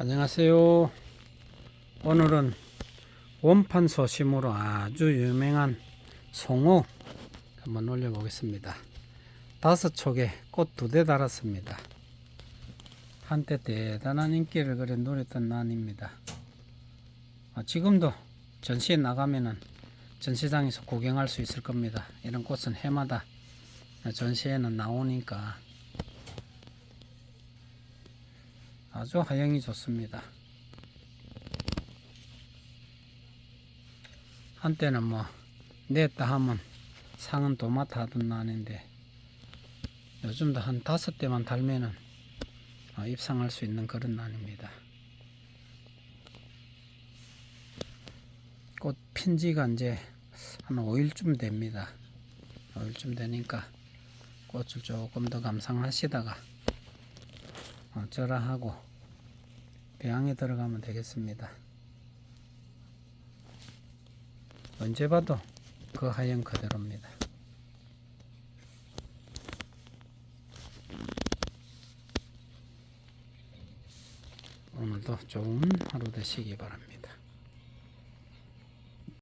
안녕하세요. 오늘은 원판 소심으로 아주 유명한 송옥 한번 올려보겠습니다. 다섯 촉에 꽃 두 대 달았습니다. 한때 대단한 인기를 그래 누렸던 난입니다. 아, 지금도 전시에 나가면은 전시장에서 구경할 수 있을 겁니다. 이런 꽃은 해마다 전시에는 나오니까 아주 하영이 좋습니다. 한때는 뭐 냈다 하면 상은 도마타 하던 난인데 요즘도 한 다섯 대만 달면은 어, 입상할 수 있는 그런 난입니다. 꽃 핀지가 이제 한 5일쯤 됩니다. 5일쯤 되니까 꽃을 조금 더 감상하시다가 어쩌라 하고 배양에 들어가면 되겠습니다. 언제 봐도 그 하얀 그대로입니다. 오늘도 좋은 하루 되시기 바랍니다.